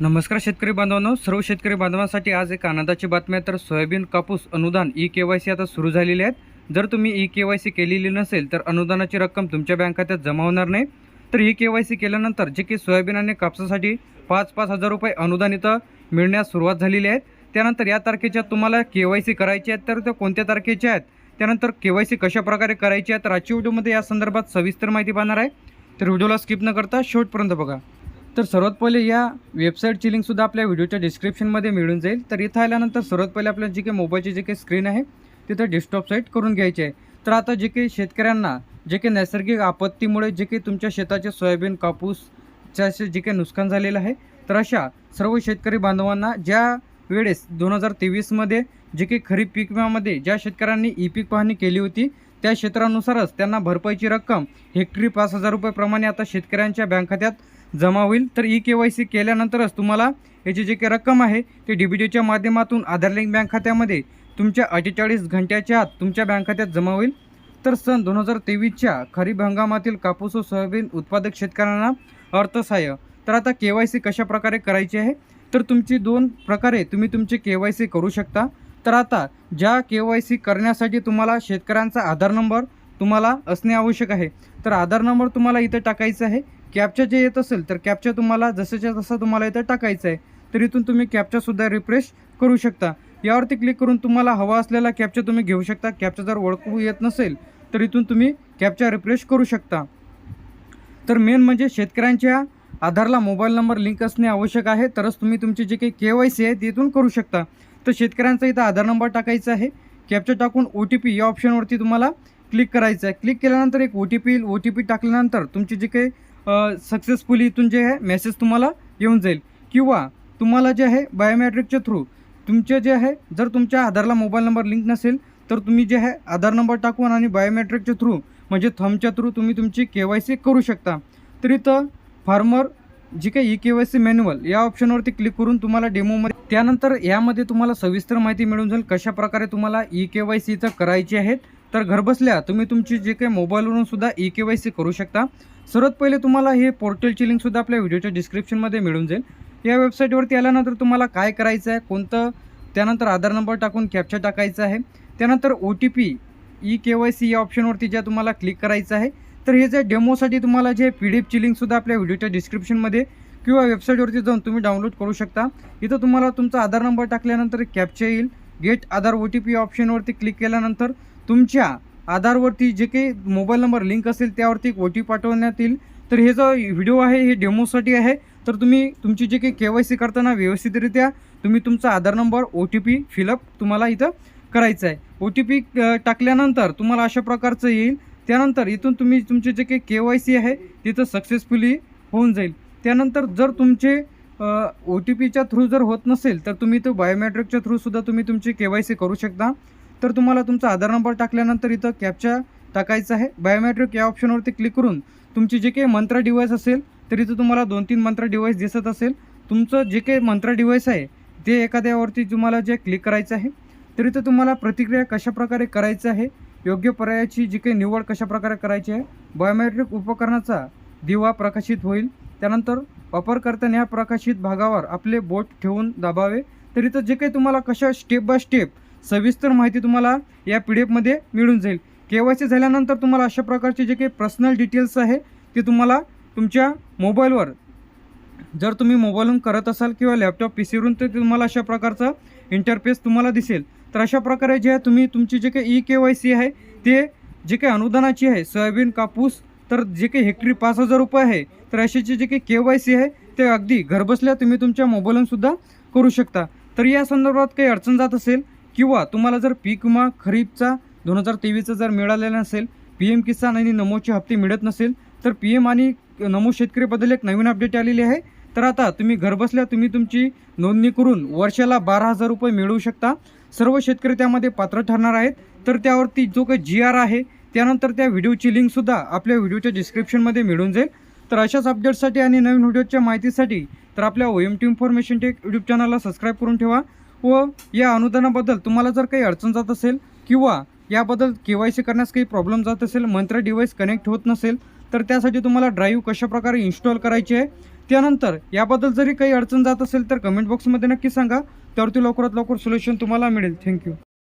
नमस्कार शेतकरी बांधवांनो सर्व शेतकरी बांधवांसाठी आज एक आनंदाची बातमी आहे. तर सोयाबीन कापूस अनुदान ई के वाय सी आता सुरू झालेली आहेत. जर तुम्ही ई के वाय सी केलेली नसेल तर अनुदानाची रक्कम तुमच्या बँक खात्यात जमा होणार नाही. तर ई के वाय सी केल्यानंतर जे की सोयाबीन आणि कापसासाठी पाच पाच हजार रुपये अनुदान इथं मिळण्यास सुरुवात झालेली आहे. त्यानंतर या तारखेच्या तुम्हाला के वाय सी करायची आहेत तर त्या कोणत्या तारखेच्या आहेत? त्यानंतर के वाय सी कशाप्रकारे करायची आहे? तर आजच्या व्हिडिओमध्ये या संदर्भात सविस्तर माहिती पाहणार आहे. तर व्हिडिओला स्किप न करता शेवटपर्यंत बघा. तर सर्वात पहिले या वेबसाईटची लिंकसुद्धा आपल्या व्हिडिओच्या डिस्क्रिप्शनमध्ये मिळून जाईल. तर इथं आल्यानंतर सर्वात पहिले आपल्याला जी काही मोबाईलची जी काही स्क्रीन आहे तिथं डेस्कटॉप साईट करून घ्यायची आहे. तर आता जे काही शेतकऱ्यांना जे काही नैसर्गिक आपत्तीमुळे जे काही तुमच्या शेताचे सोयाबीन कापूसच्या असे जे काही नुकसान झालेलं आहे तर अशा सर्व शेतकरी बांधवांना ज्या वेळेस दोन हजार तेवीसमध्ये जे काही खरीप पीक विम्यामध्ये ज्या शेतकऱ्यांनी ई पीक पाहणी केली होती त्या क्षेत्रानुसारच त्यांना भरपाईची रक्कम हेक्टरी पाच हजार रुपयेप्रमाणे आता शेतकऱ्यांच्या बँक खात्यात जमा होईल. तर ई के वाय सी केल्यानंतरच तुम्हाला याची जी काही रक्कम आहे ती डी बी डीच्या माध्यमातून आधार लिंक बँक खात्यामध्ये तुमच्या अठ्ठेचाळीस घंट्याच्या आत तुमच्या बँक खात्यात जमा होईल. तर सन दोन हजार तेवीसच्या खरीप हंगामातील कापूस व सोयाबीन उत्पादक शेतकऱ्यांना अर्थसहाय्य. तर आता के वाय सी कशा प्रकारे करायची आहे? तर तुमची दोन प्रकारे तुम्ही तुमची के वाय सी करू शकता. तर आता ज्या के वाय सी करण्यासाठी तुम्हाला शेतकऱ्यांचा आधार नंबर तुम्हाला असणे आवश्यक आहे. तर आधार नंबर तुम्हाला इथं टाकायचा आहे. कॅपचा जे येत असेल तर कॅपचा तुम्हाला जसंच्या तसं तुम्हाला इथं टाकायचं आहे. तर इथून तुम्ही कॅपचासुद्धा रिफ्रेश करू शकता. यावरती क्लिक करून तुम्हाला हवा असलेला कॅपचा तुम्ही घेऊ शकता. कॅपचा जर ओळखू येत नसेल तर इथून तुम्ही कॅपचा रिफ्रेश करू शकता. तर मेन म्हणजे शेतकऱ्यांच्या आधारला मोबाईल नंबर लिंक असणे आवश्यक आहे. तरच तुम्ही तुमची जे काही के वाय सी आहे ते इथून करू शकता. तर शेतकऱ्यांचा इथं आधार नंबर टाकायचा आहे. कॅपचा टाकून ओ टी पी या ऑप्शनवरती तुम्हाला क्लिक करायचं आहे. क्लिक केल्यानंतर एक ओ टी पी येईल. ओ टी पी टाकल्यानंतर तुमची जे काही सक्सेसफुली इथून जे आहे मेसेज तुम्हाला येऊन जाईल. किंवा तुम्हाला जे आहे बायोमॅट्रिकच्या थ्रू तुमचे जे आहे जर तुमच्या आधारला मोबाईल नंबर लिंक नसेल तर तुम्ही जे आहे आधार नंबर टाकून आणि बायोमॅट्रिकच्या थ्रू म्हणजे थमच्या थ्रू तुम्ही तुमची के वाय सी करू शकता. तर इथं फार्मर जी काही E K Y C manual या ऑप्शनवरती क्लिक करून तुम्हाला डेमोमध्ये त्यानंतर यामध्ये तुम्हाला सविस्तर माहिती मिळून जाईल कशा प्रकारे तुम्हाला ई के वाय सीचं करायची आहेत. तर घरबसल्या तुम्ही तुमची जे काही मोबाईलवरून सुद्धा ई के वाय सी करू शकता. सर्वात पहिले तुम्हाला हे पोर्टलची लिंकसुद्धा आपल्या व्हिडिओच्या डिस्क्रिप्शनमध्ये मिळून जाईल. या वेबसाईटवरती आल्यानंतर तुम्हाला काय करायचं आहे कोणतं त्यानंतर आधार नंबर टाकून कॅप्चा टाकायचा आहे. त्यानंतर O T P E K Y C या ऑप्शनवरती ज्या तुम्हाला क्लिक करायचं आहे तर हे जे डेमोसाठी तुम्हाला जे पी डी एफची लिंकसुद्धा आपल्या व्हिडिओच्या डिस्क्रिप्शनमध्ये किंवा वेबसाईटवरती जाऊन तुम्ही डाउनलोड करू शकता. इथं तुम्हाला तुमचा आधार नंबर टाकल्यानंतर कॅप्चा येईल. Get Aadhaar O T P ऑप्शनवरती click केल्यानंतर तुमच्या आधारवरती जे काही मोबाईल नंबर लिंक असेल त्यावरती एक ओ टी पाठवण्यात येईल. तर हे जो व्हिडिओ आहे हे डेमोसाठी आहे. तर तुम्ही तुमची जे काही के वाय सी करताना व्यवस्थितरित्या तुम्ही तुमचा Aadhaar number O T P fill up तुम्हाला इथं करायचं आहे. ओ टी पी टाकल्यानंतर तुम्हाला अशा प्रकारचं येईल. त्यानंतर इथून तुम्ही तुमचे जे काही के वाय सी आहे तिथं सक्सेसफुली होऊन जाईल. त्यानंतर जर तुमचे ओ टी पीच्या थ्रू जर होत नसेल तर तुम्ही तो बायोमॅट्रिकच्या थ्रूसुद्धा तुम्ही तुमची के वाय सी करू शकता. तर तुम्हाला तुमचा आधार नंबर टाकल्यानंतर इथं कॅपचा टाकायचा आहे. बायोमॅट्रिक या ऑप्शनवरती क्लिक करून तुमची जे काही मंत्र डिव्हाइस असेल तर इथं तुम्हाला दोन तीन मंत्र डिव्हाइस दिसत असेल. तुमचं जे काही मंत्र डिव्हाइस आहे ते एखाद्यावरती तुम्हाला जे क्लिक करायचं आहे तर इथं तुम्हाला प्रतिक्रिया कशा प्रकारे करायचं आहे योग्य पर्यायाची जी काही निवड कशा प्रकारे करायची आहे बायोमॅट्रिक उपकरणाचा दिवा प्रकाशित होईल. त्यानंतर वापरकर्त्याने या प्रकाशित भागावर आपले बोट ठेवून दाबावे. तर इथं जे काही तुम्हाला कशा स्टेप बाय स्टेप सविस्तर माहिती तुम्हाला या पी डी एफमध्ये मिळून जाईल. के वाय सी झाल्यानंतर तुम्हाला अशा प्रकारचे जे काही पर्सनल डिटेल्स आहे ते तुम्हाला तुमच्या मोबाईलवर जर तुम्ही मोबाईलवरून करत असाल किंवा लॅपटॉप पी सीवरून तर तुम्हाला अशा प्रकारचं इंटरफेस तुम्हाला दिसेल. तर अशा प्रकारे जे आहे तुम्ही तुमची जे काही ई के वाय सी आहे ते जे काही अनुदानाची आहे सोयाबीन कापूस तर जे काही हेक्टरी पाच हजार रुपये आहे तर अशाची जे काही के वाय सी आहे ते अगदी घरबसल्या तुम्ही तुमच्या मोबाईलवरून सुद्धा करू शकता. तर या संदर्भात काही अडचण जात असेल किंवा तुम्हाला जर पीक विमा खरीपचा दोन हजार तेवीसचा जर मिळालेला नसेल पी एम किसान आणि नमोचे हप्ते मिळत नसेल तर पी एम आणि नमो शेतकरीबद्दल एक नवीन अपडेट आलेली आहे. तर आता तुम्ही घरबसल्या तुम्ही तुमची नोंदणी करून वर्षाला बारा हजार रुपये मिळवू शकता. सर्व शेतकरी त्यामध्ये पात्र ठरणार आहेत. तर त्यावरती जो काही जी आर आहे त्यानंतर त्या व्हिडिओची लिंकसुद्धा आपल्या व्हिडिओच्या डिस्क्रिप्शनमध्ये मिळून जाईल. तर अशाच अपडेट्ससाठी आणि नवीन व्हिडिओच्या माहितीसाठी तर आपल्या O M T information tech YouTube चॅनलला सबस्क्राईब करून ठेवा. व या अनुदानाबद्दल तुम्हाला जर काही अडचण जात असेल किंवा याबद्दल के वाय सी करण्यास काही प्रॉब्लेम जात असेल मंत्र डिव्हाइस कनेक्ट होत नसेल तर त्यासाठी तुम्हाला ड्राईव्ह कशाप्रकारे इन्स्टॉल करायची आहे? त्यानंतर याबद्दल जरी काही अडचण जात असेल तर कमेंट बॉक्समध्ये नक्की सांगा. तर ती लवकरात लवकर सोल्युशन तुम्हाला मिळेल. थँक्यू